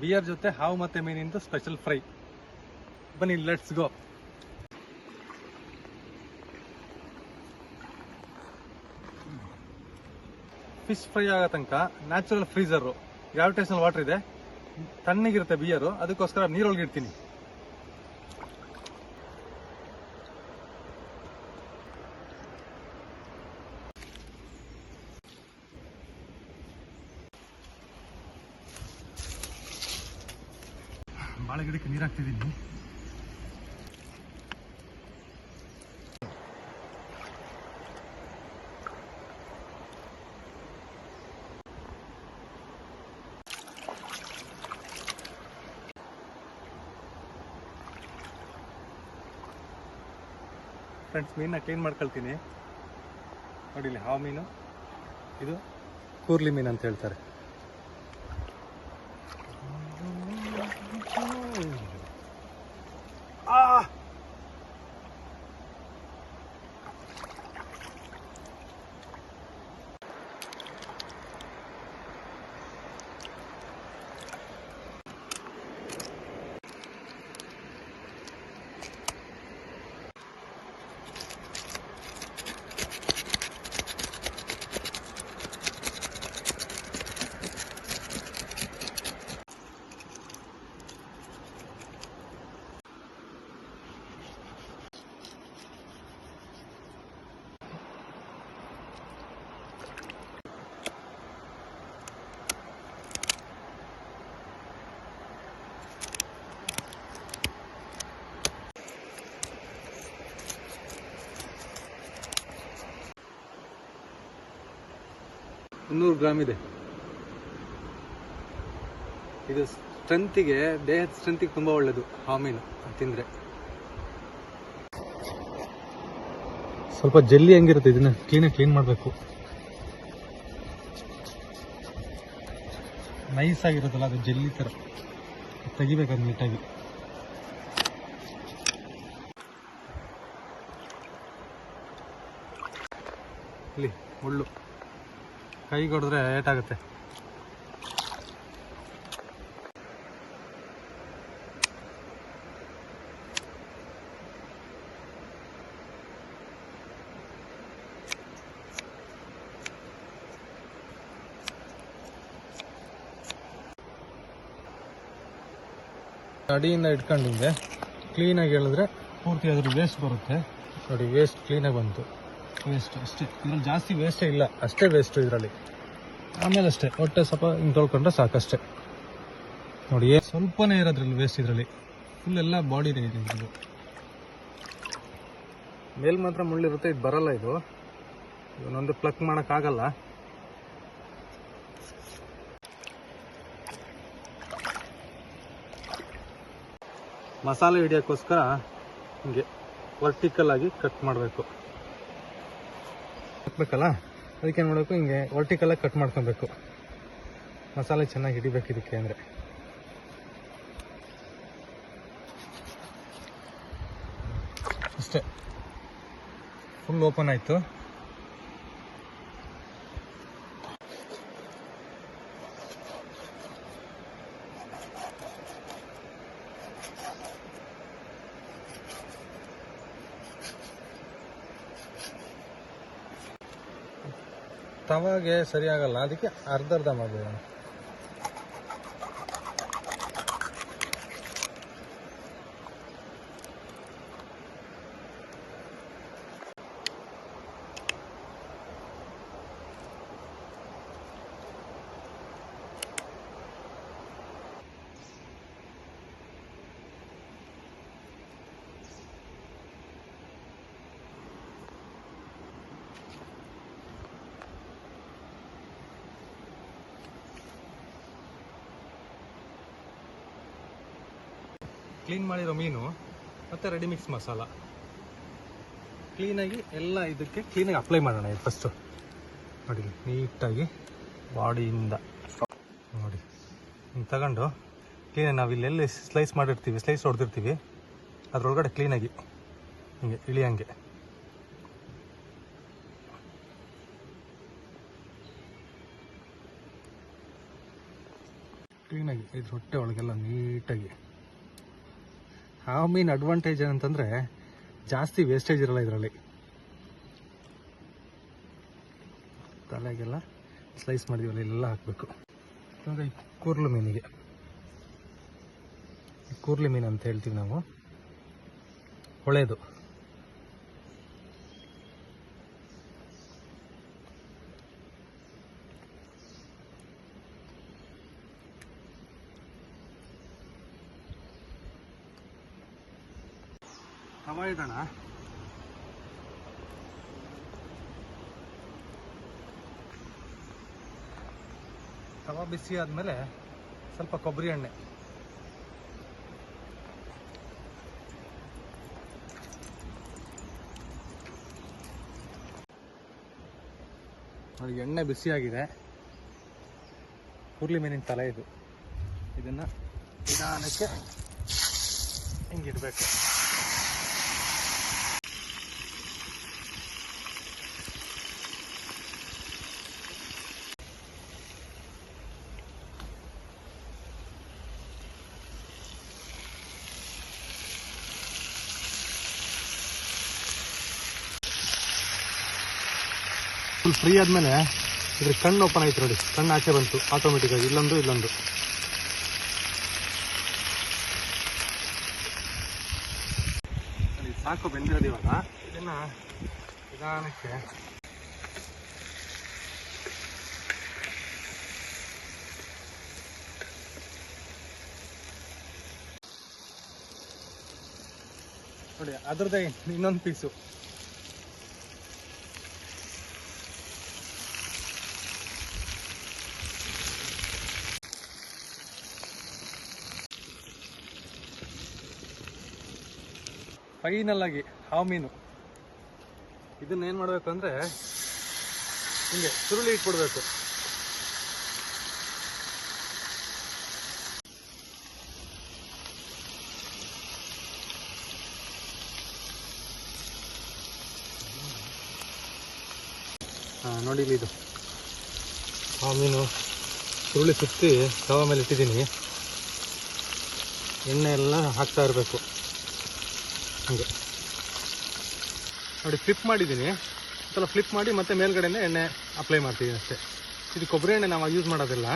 Beer ಜೊತೆ ಹಾವು ಮತ್ತೆ ಮೀನಿಂದು ಸ್ಪೆಷಲ್ ಫ್ರೈ ಬನ್ನಿ ಲೆಟ್ಸ್ ಗೋ ಫಿಶ್ ಫ್ರೈ ಆಗೋ ತನಕ ನ್ಯಾಚುರಲ್ ಫ್ರೀಸರು ಗ್ರಾವಿಟೇಷನಲ್ ವಾಟರ್ ಇದೆ. ತಣ್ಣಗಿರುತ್ತೆ ಬಿಯರು. ಅದಕ್ಕೋಸ್ಕರ ನೀರೊಳಗೆ ಬಾಳೆ ಗಿಡಕ್ಕೆ ನೀರು ಹಾಕ್ತಿದ್ದೀನಿ ಫ್ರೆಂಡ್ಸ್ ಮೀನನ್ನ ಕ್ಲೀನ್ ಮಾಡ್ಕೊಳ್ತೀನಿ. ನೋಡಿ ಇಲ್ಲಿ ಹಾವು ಮೀನು. ಇದು ಕೂರ್ಲಿ ಮೀನು ಅಂತ ಹೇಳ್ತಾರೆ ಆ ಮುನ್ನೂರು ಗ್ರಾಮ್ ಇದೆ. ಇದು ಸ್ಟ್ರೆಂತಿಗೆ, ದೇಹದ ಸ್ಟ್ರೆಂತಿಗೆ ತುಂಬ ಒಳ್ಳೆಯದು ಮೀನು ತಿಂದರೆ. ಸ್ವಲ್ಪ ಜಲ್ಲಿ ಹೆಂಗಿರುತ್ತೆ, ಇದನ್ನ ಕ್ಲೀನಾಗಿ ಕ್ಲೀನ್ ಮಾಡಬೇಕು. ನೈಸ್ ಆಗಿರುತ್ತಲ್ಲ, ಅದು ಜಲ್ಲಿ ಥರ ತೆಗಿಬೇಕು ನೀಟಾಗಿ. ಇಲ್ಲಿ, ಮುಳ್ಳು. ಕೈಗೆ ಹೊಡೆದ್ರೆ ಏಟಾಗುತ್ತೆ ಅಡಿಯಿಂದ ಇಟ್ಕೊಂಡಿದ್ದೆ ಕ್ಲೀನಾಗಿ ಹೇಳಿದ್ರೆ ಪೂರ್ತಿ ಅದ್ರ ವೇಸ್ಟ್ ಬರುತ್ತೆ. ನೋಡಿ ವೇಸ್ಟ್ ಕ್ಲೀನಾಗಿ ಬಂತು. ವೇಸ್ಟ್ ಅಷ್ಟೇ. ಇದ್ರಲ್ಲಿ ಜಾಸ್ತಿ ವೇಸ್ಟೇ ಇಲ್ಲ. ಅಷ್ಟೇ ವೇಸ್ಟು ಇದರಲ್ಲಿ. ಆಮೇಲೆ ಅಷ್ಟೇ. ಹೊಟ್ಟೆ ಸ್ವಲ್ಪ ಹಿಂಗೆ ತೊಳ್ಕೊಂಡ್ರೆ ಸಾಕಷ್ಟೇ. ನೋಡಿ ಸ್ವಲ್ಪನೇ ಇರೋದ್ರಲ್ಲಿ ವೇಸ್ಟ್ ಇದರಲ್ಲಿ. ಫುಲ್ ಎಲ್ಲ ಬಾಡಿನೇ ಇದೆ ಇದು ಮೇಲ್ ಮಾತ್ರ ಮುಳ್ಳಿರುತ್ತೆ, ಇದು ಬರಲ್ಲ ಇದು. ಇವನೊಂದು ಪ್ಲಕ್ ಮಾಡೋಕ್ಕಾಗಲ್ಲ ಮಸಾಲೆ ಹಿಡಿಯೋಕ್ಕೋಸ್ಕರ ಹಿಂಗೆ ವರ್ಟಿಕಲ್ ಆಗಿ ಕಟ್ ಮಾಡಬೇಕು. ಹಾಕ್ಬೇಕಲ್ಲ? ಅದಕ್ಕೆ ಏನು ಮಾಡಬೇಕು? ಹಿಂಗೆ ವರ್ಟಿಕಲಾಗಿ ಕಟ್ ಮಾಡ್ಕೊಬೇಕು. ಮಸಾಲೆ ಚೆನ್ನಾಗಿ ಹಿಡಿಬೇಕು ಇದಕ್ಕೆ ಅಂದರೆ. ಅಷ್ಟೇ. ಫುಲ್ ಓಪನ್ ಆಯಿತು. ತವಾಗೆ ಸರಿಯಾಗಲ್ಲ. ಅದಕ್ಕೆ ಅರ್ಧರ್ಧ ಅರ್ಧ ಕ್ಲೀನ್ ಮಾಡಿರೋ ಮೀನು, ಮತ್ತು ರೆಡಿ ಮಿಕ್ಸ್ ಮಸಾಲ. ಕ್ಲೀನಾಗಿ ಎಲ್ಲ ಇದಕ್ಕೆ ಕ್ಲೀನಾಗಿ ಅಪ್ಲೈ ಮಾಡೋಣ ಇದು ಫಸ್ಟು ನೋಡಿ, ನೀಟಾಗಿ ಬಾಡಿಯಿಂದ. ನೋಡಿ ಹಿಂಗೆ ತಗೊಂಡು ಕ್ಲೀನಾಗಿ ನಾವು ಇಲ್ಲೆಲ್ಲಿ ಸ್ಲೈಸ್ ಮಾಡಿರ್ತೀವಿ ಸ್ಲೈಸ್ ಹೊಡೆದಿರ್ತೀವಿ, ಅದರೊಳಗಡೆ ಕ್ಲೀನಾಗಿ ಹಿಂಗೆ ಇಳಿಯಂಗೆ. ಕ್ಲೀನಾಗಿ ಇದು ಹೊಟ್ಟೆ ಒಳಗೆಲ್ಲ ನೀಟಾಗಿ. ಆ ಮೀನ್ ಅಡ್ವಾಂಟೇಜ್ ಏನಂತಂದರೆ ಜಾಸ್ತಿ ವೇಸ್ಟೇಜ್ ಇರಲ್ಲ ಇದರಲ್ಲಿ. ತಲೆಗೆಲ್ಲ ಸ್ಲೈಸ್ ಮಾಡಿದೀವಲ್ಲ ಇಲ್ಲೆಲ್ಲ ಹಾಕಬೇಕು. ಇವಾಗ ಕೂರ್ಲು ಮೀನಿಗೆ. ಕೂರ್ಲಿ ಮೀನು ಅಂತ ಹೇಳ್ತೀವಿ ನಾವು. ಹೊಳೆದು ತವ ಇಡೋಣ ತವ ಬಿಸಿ ಆದಮೇಲೆ ಸ್ವಲ್ಪ ಕೊಬ್ಬರಿ ಎಣ್ಣೆ. ಎಣ್ಣೆ ಬಿಸಿಯಾಗಿದೆ. ಹುರ್ಲಿ ಮೀನಿನ ತಲೆ ಇದು. ಇದನ್ನ ನಿಧಾನಕ್ಕೆ ಹಿಂಗಿಡ್ಬೇಕು. ಫುಲ್ ಫ್ರೀ ಆದಮೇಲೆ ಇದ್ರ ಕಣ್ಣು ಓಪನ್ ಆಯ್ತು ನೋಡಿ. ಕಣ್ಣು ಆಚೆ ಬಂತು. ಆಟೋಮೆಟಿಕ್ಕಾಗಿ ಇಲ್ಲೊಂದು ಇಲ್ಲೊಂದು. ಸಾಕು ಬೆಂದಿರೋದು ಇವಾಗ. ಇದನ್ನ ನಿಧಾನಕ್ಕೆ ನೋಡಿ, ಅದ್ರದ್ದೇ ಇನ್ನೊಂದು ಪೀಸು ಫೈನಲ್ ಆಗಿ ಹಾವು ಮೀನು. ಇದನ್ನ ಏನು ಮಾಡಬೇಕು ಅಂದರೆ ಹಿಂಗೆ ಸುರುಳಿ ಇಟ್ಬಿಡ್ಬೇಕು. ನೋಡಿ ಇಲ್ಲಿ ಇದು. ಆ ಮೀನು ಸುರುಳಿ ಸುತ್ತಿ ತವ ಮೇಲೆ ಇಟ್ಟಿದ್ದೀನಿ. ಎಣ್ಣೆ ಎಲ್ಲ ಹಾಕ್ತಾ ಇರಬೇಕು. ಹಂಗೆ ನೋಡಿ ಫ್ಲಿಪ್ ಮಾಡಿದ್ದೀನಿ. ಸ್ವಲ್ಪ ಫ್ಲಿಪ್ ಮಾಡಿ ಮತ್ತೆ ಮೇಲ್ಗಡೆನೇ ಎಣ್ಣೆ ಅಪ್ಲೈ ಮಾಡ್ತೀವಿ ಅಷ್ಟೇ. ಇದು ಕೊಬ್ಬರಿ ಎಣ್ಣೆ ನಾವು ಯೂಸ್ ಮಾಡೋದಿಲ್ಲ.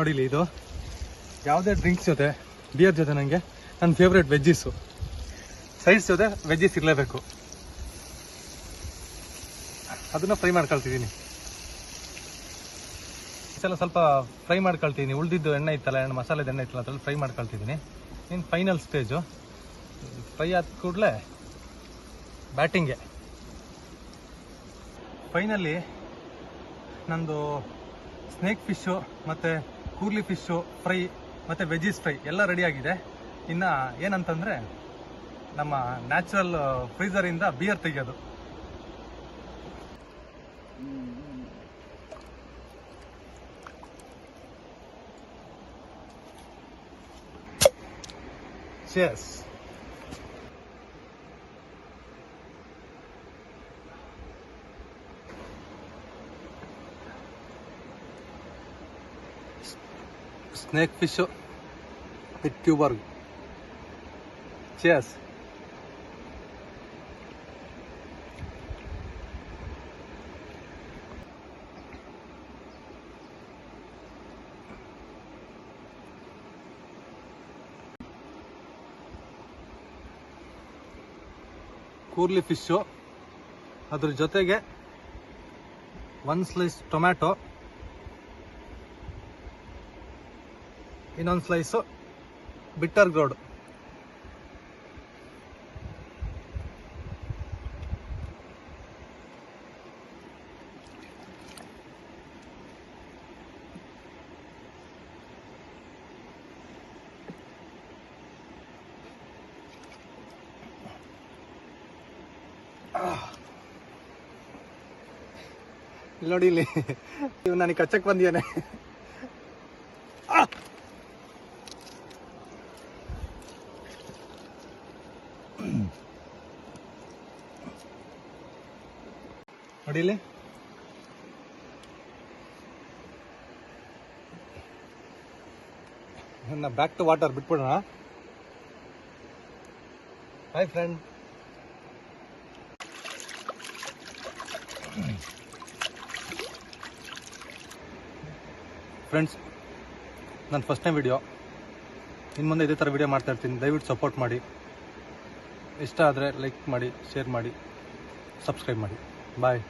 ನೋಡಿ ಇದು. ಯಾವುದೇ ಡ್ರಿಂಕ್ಸ್ ಜೊತೆ ಬಿಯರ್ ಜೊತೆ ನನಗೆ ನನ್ನ ಫೇವ್ರೇಟ್ ವೆಜ್ಜಿಸು ಸೈಜ್ ಜೊತೆ ವೆಜ್ಜಿಸ್ ಇರಲೇಬೇಕು. ಅದನ್ನು ಫ್ರೈ ಮಾಡ್ಕೊಳ್ತಿದ್ದೀನಿ. ಸಲ ಸ್ವಲ್ಪ ಫ್ರೈ ಮಾಡ್ಕೊಳ್ತೀನಿ. ಉಳಿದಿದ್ದು ಎಣ್ಣೆ ಇತ್ತಲ್ಲ, ಎಣ್ಣೆ ಮಸಾಲೆದ ಎಣ್ಣೆ ಇತ್ತಲ್ಲ, ಅದರಲ್ಲಿ ಫ್ರೈ ಮಾಡ್ಕೊಳ್ತಿದ್ದೀನಿ. ಇನ್ನು ಫೈನಲ್ ಸ್ಟೇಜು ಫ್ರೈ ಆದ ಕೂಡಲೇ ಬ್ಯಾಟಿಂಗೆ. ಫೈನಲಿ ನಂದು ಸ್ನೇಕ್ ಫಿಶ್ಶು ಮತ್ತು ಕೂರ್ಲಿ ಫಿಶ್ಶು, ಫ್ರೈ, ಮತ್ತು ವೆಜಿಸ್ ಫ್ರೈ ಎಲ್ಲ ರೆಡಿಯಾಗಿದೆ ಇನ್ನು ಏನಂತಂದರೆ ನಮ್ಮ ನ್ಯಾಚುರಲ್ ಫ್ರೀಸರಿಂದ ಬಿಯರ್ ತೆಗೆಯೋದು Cheers. ಸ್ನೇಕ್ സ്നേക്ക് ഫിഷ് പിറ്റ്യൂബർഗ് ചേസ് ಕೂರ್ಲಿ ಫಿಶ್ಶು ಅದ್ರ ಜೊತೆಗೆ ಒನ್ ಸ್ಲೈಸ್ ಟೊಮ್ಯಾಟೊ ಇನ್ನೊಂದು ಸ್ಲೈಸು ಬಿಟ್ಟರ್ ಗ್ರೋಡ್ ನೋಡಿ ಇಲ್ಲಿ. ಇವ್ ನನಗೆ ಕಚ್ಚಕ್ ಬಂದಿಯಾನೆ. ನೋಡಿ ನನ್ನ ಬ್ಯಾಕ್ ಟು ವಾಟರ್ ಬಿಟ್ಬಿಡೋಣ. ಹಾಯ್ ಫ್ರೆಂಡ್ ಫ್ರೆಂಡ್ಸ್ ನನ್ನ ಫಸ್ಟ್ ಟೈಮ್ ವಿಡಿಯೋ ಇನ್ನು ಮುಂದೆ ಇದೇ ಥರ ವಿಡಿಯೋ ಮಾಡ್ತಾ ಇರ್ತೀನಿ. ದಯವಿಟ್ಟು ಸಪೋರ್ಟ್ ಮಾಡಿ. ಇಷ್ಟ ಆದರೆ ಲೈಕ್ ಮಾಡಿ ಶೇರ್ ಮಾಡಿ ಸಬ್ಸ್ಕ್ರೈಬ್ ಮಾಡಿ. Bye.